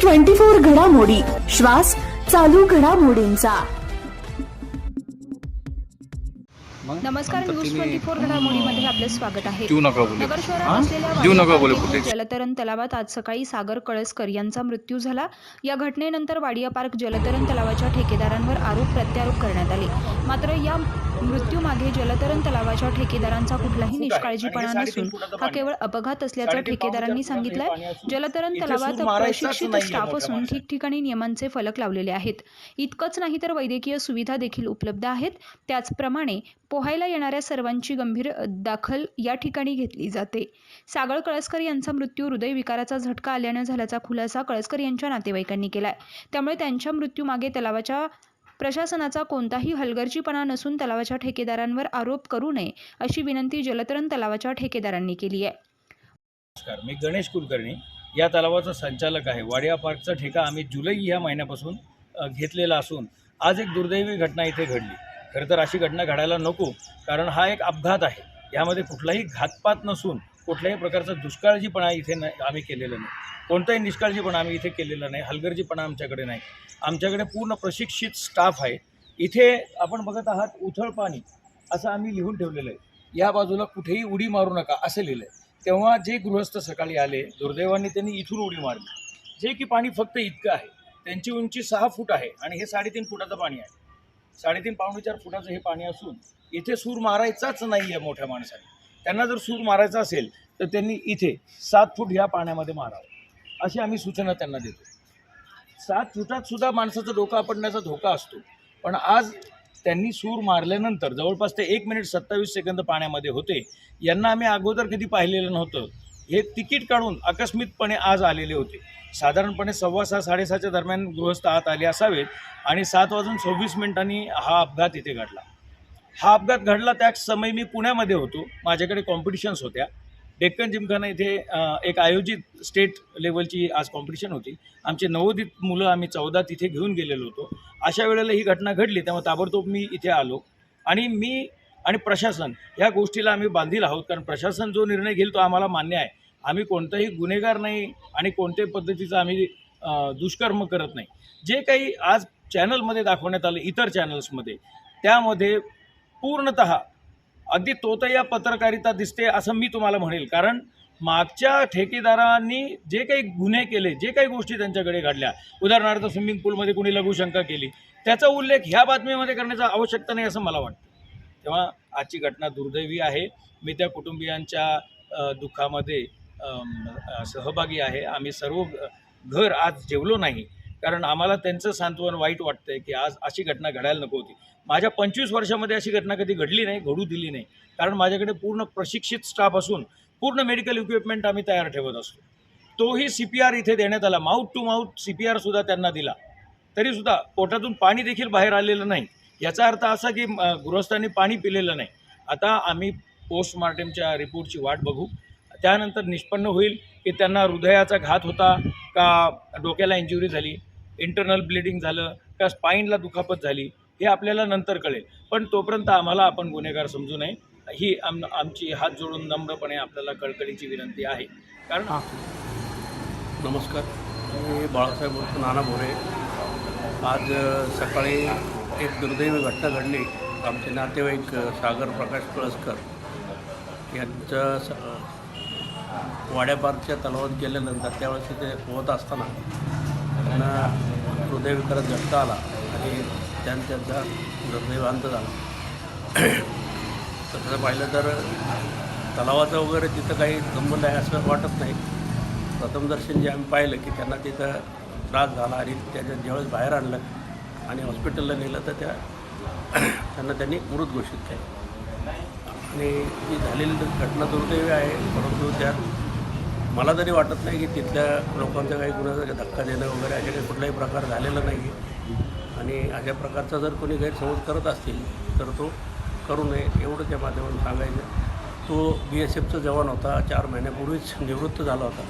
News twenty four घडामोडी. श्वास चालू घडामोडींचा. नमस्कार न्यूज ट्वेंटी फोर घडामोडीमध्ये आपलं स्वागत आहे. देऊ नका बोले. नगर हा? शहरात देऊ नका बोले जलतरण तलावात आज सकाळी सागर कळसकर यांचा मृत्यू झाला. या घटनेनंतर वाडिया पार्क जलतरण तलावाच्या ठेकेदारांवर आरोप प्रत्यारोप करण्यात आले. मात्र या मृत्यूमागे जलतरण तलावाच्या ठेकेदारांचा कुठलाही निष्काळजीपणा नसून हा केवळ अपघात असल्याचं ठेकेदारांनी सांगितलंय. जलतरण तलावात प्रशिक्षित स्टाफ असून ठिकठिकाणी नियमांचे फलक लावलेले आहेत. इतकंच नाही तर वैद्यकीय सुविधा देखील उपलब्ध आहेत. त्याचप्रमाणे पोहायला येणाऱ्या सर्वांची गंभीर दाखल या ठिकाणी घेतली जाते. सागळ कळसकर यांचा मृत्यू हृदयविकाराचा झटका आल्यानं झाल्याचा खुलासा कळसकर यांच्या नातेवाईकांनी केलाय. त्यामुळे त्यांच्या मृत्यूमागे तलावाच्या प्रशासनाचा कोणताही हलगर्जीपणा नसून तलावाच्या ठेकेदारांवर आरोप करू नये अशी विनंती जलतरण तलावाच्या ठेकेदारांनी केली आहे. नमस्कार मी गणेश कुलकर्णी. या तलावाचा संचालक आहे. वाडिया पार्कचा ठेका आम्ही जुलै ह्या महिन्यापासून घेतलेला असून आज एक दुर्दैवी घटना इथे घडली. खरं तर अशी घटना घडायला नको कारण हा एक अपघात आहे. यामध्ये कुठलाही घातपात नसून कुठल्याही प्रकारचा दुष्काळजीपणा इथे नाही आम्ही केलेला नाही. कोणताही निष्काळजीपणा आम्ही इथे केलेला नाही हलगर्जीपणा आमच्याकडे नाही. आमच्याकडे पूर्ण प्रशिक्षित स्टाफ आहे. इथे आपण बघत आहात उथळ पाणी असं आम्ही लिहून ठेवलेलं आहे. या बाजूला कुठेही उडी मारू नका असं लिहिलं आहे तेव्हा जे गृहस्थ सकाळी आले दुर्दैवाने त्यांनी इथून उडी मारली. जे की पाणी फक्त इतकं आहे. त्यांची उंची सहा फूट आहे आणि हे साडेतीन फुटाचं पाणी आहे. साडेतीन पावणे चार फुटाचं हे पाणी असून इथे सूर मारायचाच नाही आहे मोठ्या माणसाने. त्यांना जर सूर मारायचा असेल तर त्यांनी इथे सात फूट ह्या पाण्यामध्ये मारावं. अशी आम्ही सूचना त्यांना देतो. सात फुटात सुद्धा माणसाचा धोका पडण्याचा धोका असतो. पण आज त्यांनी सूर मारल्यानंतर जवळपास ते एक मिनिट सत्तावीस सेकंद पाण्यामध्ये होते. यांना आम्ही अगोदर कधी पाहिलेलं नव्हतं. हे तिकीट काढून आकस्मितपणे आज आलेले होते. साधारणपणे सव्वा सहा साडेसहाच्या दरम्यान गृहस्थ आत आले असावेत आणि सात वाजून सव्वीस मिनिटांनी हा अपघात इथे घडला. हा अपघात घडला त्या समय मी पुण्यामध्ये होतो. माझ्याकडे कॉम्पिटिशन्स होत्या. डेक्कन जिमखाना इथे एक आयोजित स्टेट लेवलची आज कॉम्पिटिशन होती. आमचे नवोदित मुलं आम्ही चौदा तिथे घेऊन गेलेलो होतो. अशा वेळेला ही घटना घडली त्यामुळे ताबडतोब मी इथे आलो. आणि मी आणि प्रशासन ह्या गोष्टीला आम्ही बांधील आहोत कारण प्रशासन जो निर्णय घेईल तो आम्हाला मान्य आहे. आम्ही कोणताही गुन्हेगार नाही आणि कोणत्याही पद्धतीचं आम्ही दुष्कर्म करत नाही. जे काही आज चॅनलमध्ये दाखवण्यात आलं इतर चॅनल्समध्ये त्यामध्ये पूर्णत अगदी तोतया पत्रकारिता दिसते असं मी तुम्हाला म्हणेल. कारण मागच्या ठेकेदारांनी जे काही गुन्हे केले जे काही गोष्टी त्यांच्याकडे घडल्या उदाहरणार्थ स्विमिंग पूलमध्ये कुणी लघुशंका केली त्याचा उल्लेख ह्या बातमीमध्ये करण्याचा आवश्यकता नाही असं मला वाटतं. तेव्हा आजची घटना दुर्दैवी आहे. मी त्या कुटुंबियांच्या दुःखामध्ये सहभागी आहे. आम्ही सर्व घर आज जेवलो नाही. कारण आम्हाला त्यांचं सांत्वन वाईट वाटतंय की आज अशी घटना घडायला नको होती. माझ्या पंचवीस वर्षामध्ये अशी घटना कधी घडली नाही घडू दिली नाही. कारण माझ्याकडे पूर्ण प्रशिक्षित स्टाफ असून पूर्ण मेडिकल इक्विपमेंट आम्ही तयार ठेवत असतो. तोही सी पी आर इथे देण्यात आला. Mouth to mouth C P आरसुद्धा त्यांना दिला. तरीसुद्धा पोटातून पाणी देखील बाहेर आलेलं नाही. याचा अर्थ असा की गृहस्थांनी पाणी पिलेलं नाही. आता आम्ही पोस्टमार्टमच्या रिपोर्टची वाट बघू. त्यानंतर निष्पन्न होईल की त्यांना हृदयाचा घात होता का डोक्याला इंजुरी झाली. इंटरनल ब्लिडिंग झालं का स्पाईनला दुखापत झाली हे आपल्याला नंतर कळेल. पण तोपर्यंत आम्हाला आपण गुन्हेगार समजू नये. ही आम आमची हात जोडून नम्रपणे आपल्याला कळकळीची विनंती आहे. कारण नमस्कार. मी बाळासाहेब उर्फ नाना भोरे. आज सकाळी एक दुर्दैवी घटना घडली. आमचे नातेवाईक सागर प्रकाश कळसकर यांचं स वाड्यापारच्या तलावात गेल्यानंतर त्यावेळेस तिथे पोहत असताना हृदयविकारात झटका आला आणि त्यानं त्यांचा दुर्दैवांत झाला. तसं पाहिलं तर तलावाचं वगैरे तिथं काही संबंध आहे असं वाटत नाही. प्रथमदर्शन जे आम्ही पाहिलं की त्यांना तिथं त्रास झाला आणि त्याच्या ज्यावेळेस बाहेर आणलं आणि हॉस्पिटलला नेलं तर त्या त्यांना त्यांनी मृत घोषित केलं. आणि ती झालेली घटना दुर्दैवी आहे परंतु त्यात मला तरी वाटत नाही की तिथल्या लोकांचा काही कुणाचा धक्का देणं वगैरे असे काही कुठलाही प्रकार झालेला नाही आहे. आणि अशा प्रकारचा जर कोणी गैरसमज करत असतील तर तो करू नये एवढं त्या माध्यमातून सांगायचं. तो बी एस एफचा जवान होता चार महिन्यापूर्वीच निवृत्त झाला होता.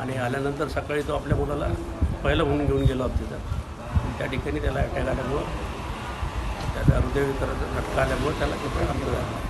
आणि आल्यानंतर सकाळी तो आपल्या मुलाला पहिलं म्हणून घेऊन गेला होता तिथं. त्या ठिकाणी त्याला अटॅक आल्यामुळं त्याचा हृदयविकाराचा झटका आल्यामुळं त्याला तिथे अंत झाला.